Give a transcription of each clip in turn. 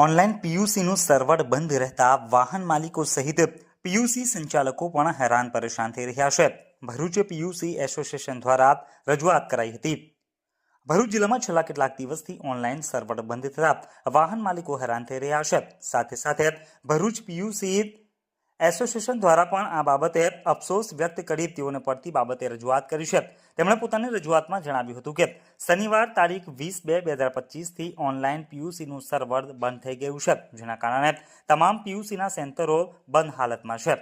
Online પીયુસીનું server બંધ રહેતા વાહન માલિકો સહિત પીયુસી સંચાલકો પણ હેરાન પરેશાન થઈ રહ્યા છે. ભરૂચ પીયુસી એસોસિએશન દ્વારા રજૂઆત કરાઈ હતી. ભરૂચ જિલ્લામાં છેલ્લા કેટલાક દિવસથી ઓનલાઈન સર્વર બંધ થતા વાહન માલિકો હેરાન થઈ રહ્યા છે. સાથે સાથે ભરૂચ પીયુસી એસોસિએશન દ્વારા પણ આ બાબતે અફસોસ વ્યક્ત કરી તેઓને પડતી બાબતે રજૂઆત કરી છે. તેમણે પોતાની રજૂઆતમાં જણાવ્યું હતું કે, શનિવાર તારીખ વીસ બે બે હજાર પચીસથી ઓનલાઈન પીયુસીનું સર્વર બંધ થઈ ગયું છે, જેના કારણે તમામ પીયુસીના સેન્ટરો બંધ હાલતમાં છે.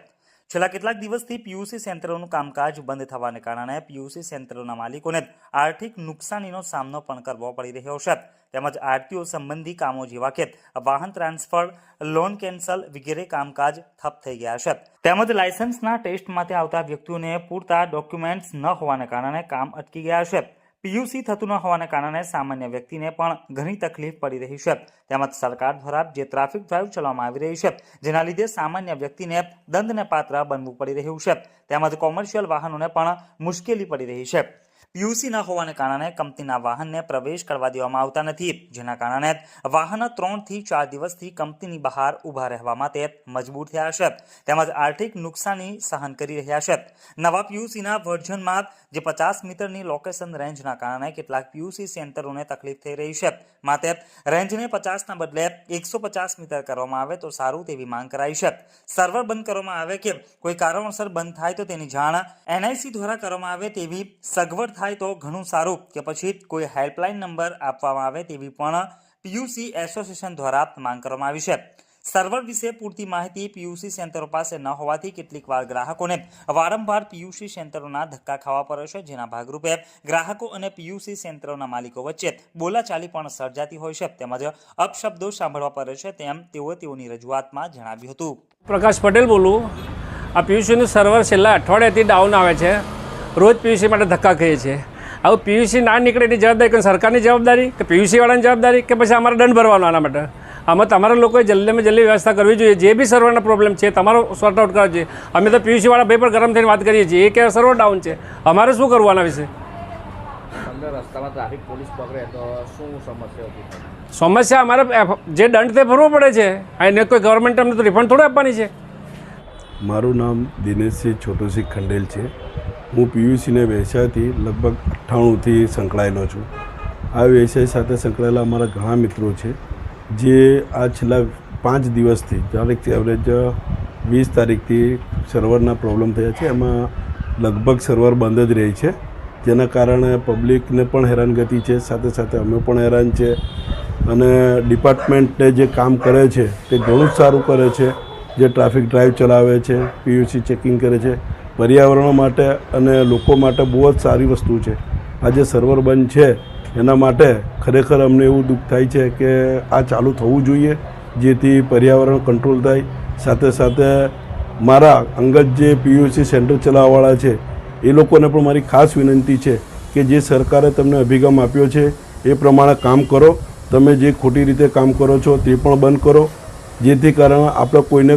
છેલ્લા કેટલાક દિવસથી પીયુસી સેન્ટરોનું કામકાજ બંધ થવાને કારણે પીયુસી સેન્ટરોના માલિકોને આર્થિક નુકસાનીનો સામનો પણ કરવો પડી રહ્યો છે. તેમજ આરટીઓ સંબંધી કામો જેવા કે વાહન ટ્રાન્સફર, લોન કેન્સલ વગેરે કામકાજ ઠપ થઈ ગયા છે. તેમજ લાયસન્સના ટેસ્ટ માટે આવતા વ્યક્તિઓને પૂરતા ડોક્યુમેન્ટ્સ ન હોવાને કારણે કામ અટકી ગયા છે. પીયુસી થતું ન હોવાના કારણે સામાન્ય વ્યક્તિને પણ ઘણી તકલીફ પડી રહી છે. તેમજ સરકાર દ્વારા જે ટ્રાફિક ડ્રાઈવ ચલાવવામાં આવી રહી છે, જેના લીધે સામાન્ય વ્યક્તિને દંડને પાત્ર બનવું પડી રહ્યું છે. તેમજ કોમર્શિયલ વાહનોને પણ મુશ્કેલી પડી રહી છે. પીયુસી ન હોવાને કારણે કંપનીના વાહનને પ્રવેશ કરવા દેવામાં આવતા નથી. જેના કારણે વાહન ત્રણથી ચાર દિવસથી કંપનીની બહાર ઊભા રહેવા માટે મજબૂર થયા છે. તેમજ આર્થિક નુકસાની સહન કરી રહ્યા છે. નવા પીયુસીના વર્ઝનમાં જે પચાસ મીટરની લોકેશન રેન્જના કારણે કેટલાક પીયુસી સેન્ટરોને તકલીફ થઈ રહી છે. માટે રેન્જને પચાસના બદલે એકસો પચાસ મીટર કરવામાં આવે તો સારું તેવી માંગ કરાઈ છે. સર્વર બંધ કરવામાં આવે કે કોઈ કારણોસર બંધ થાય તો તેની જાણ એનઆઈસી દ્વારા કરવામાં આવે તેવી સગવડ થાય તો ઘણું સારું કે પછી કોઈ હેલ્પલાઇન નંબર આપવામાં આવે તેવી પણ પીયુસી એસોસિએશન દ્વારા માંગ કરવામાં આવી છે. સર્વર વિશે પૂરતી માહિતી પીયુસી સેન્ટરો પાસે ન હોવાથી કેટલીક વાર ગ્રાહકોને વારંવાર પીયુસી સેન્ટરોના ધક્કા ખાવા પડે છે, જેના ભાગરૂપે ગ્રાહકો અને પીયુસી સેન્ટરોના માલિકો વચ્ચે બોલાચાલી પણ સર્જાતી હોય છે, તેમજ અપશબ્દો સાંભળવા પડે છે, તેમ તેઓ તેઓની રજૂઆતમાં જણાવ્યું હતું. પ્રકાશ પટેલ બોલું. આ પીયુસીનું સર્વર છેલ્લા અઠવાડિયાથી ડાઉન આવે છે. રોજ પીયુસી માટે ધક્કા ખાઈએ છીએ. આવું પીયુસી ના નીકળે એની જવાબદારી કે સરકારની જવાબદારી કે પીયુસીવાળાની જવાબદારી કે પછી અમારે દંડ ભરવાનો આના માટે? આમાં તમારા લોકોએ જલ્દીમાં જલ્દી વ્યવસ્થા કરવી જોઈએ. જે બી સર્વરના પ્રોબ્લેમ છે તમારો સોર્ટ આઉટ કરવા જોઈએ. અમે તો પીયુસીવાળા ભાઈ પણ ગરમ થઈને વાત કરીએ છીએ. એ કે સર્વર ડાઉન છે. અમારે શું કરવું આના વિશે? સમસ્યા અમારે જે દંડ તે ભરવો પડે છે. એને કોઈ ગવર્મેન્ટ અમને તો રિફંડ થોડું આપવાની છે. મારું નામ દિનેશસિંહ છોટુસિંહ ખંડેલ છે. હું પીયુસીને વ્યવસાયથી લગભગ અઠ્ઠાણુંથી સંકળાયેલો છું. આ વ્યવસાય સાથે સંકળાયેલા અમારા ઘણા મિત્રો છે, જે આ છેલ્લા પાંચ દિવસથી તારીખથી એવરેજ વીસ તારીખથી સર્વરના પ્રોબ્લેમ થયા છે. એમાં લગભગ સર્વર બંધ જ રહે છે. જેના કારણે પબ્લિકને પણ હેરાનગતિ છે, સાથે સાથે અમે પણ હેરાન છે. અને ડિપાર્ટમેન્ટને જે કામ કરે છે, તે ઘણું જ સારું કરે છે. જે ટ્રાફિક ડ્રાઈવ ચલાવે છે, પીયુસી ચેકિંગ કરે છે, પર્યાવરણ માટે અને લોકો માટે બહુ જ સારી વસ્તુ છે. આ જે સર્વર બંધ છે, એના માટે ખરેખર અમને એવું દુઃખ થાય છે કે આ ચાલુ થવું જોઈએ, જેથી પર્યાવરણ કંટ્રોલ થાય. સાથે સાથે મારા અંગત જે પીયુસી સેન્ટર ચલાવવાવાળા છે, એ લોકોને પણ મારી ખાસ વિનંતી છે કે જે સરકારે તમને અભિગમ આપ્યો છે, એ પ્રમાણે કામ કરો. તમે જે ખોટી રીતે કામ કરો છો, તે પણ બંધ કરો. જેથી કારણે આપણે કોઈને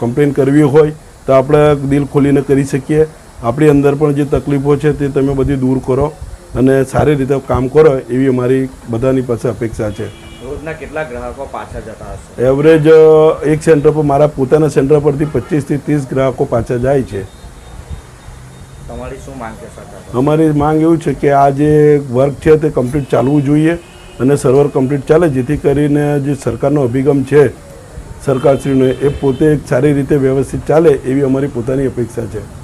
કમ્પ્લેન કરવી હોય તો આપણે દિલ ખોલીને કરી શકીએ. આપણી અંદર પણ જે તકલીફો છે તે તમે બધી દૂર કરો અને સારી રીતે કામ કરો એવી અમારી બધાની પાસે અપેક્ષા છે. રોજના કેટલા ગ્રાહકો પાછા જતા હશે? એવરેજ એક સેન્ટર પર મારા પોતાના સેન્ટર પરથી પચીસથી ત્રીસ ગ્રાહકો પાછા જાય છે. તમારી શું માંગ છે સરકાર અમારી માંગ એવું છે કે આ જે વર્ક છે તે કમ્પ્લીટ ચાલવું જોઈએ અને સર્વર કમ્પ્લીટ ચાલે જેથી કરીને જે સરકારનો અભિગમ છે સરકારશ્રીનો એ પોતે સારી રીતે વ્યવસ્થિત ચાલે એવી અમારી પોતાની અપેક્ષા છે.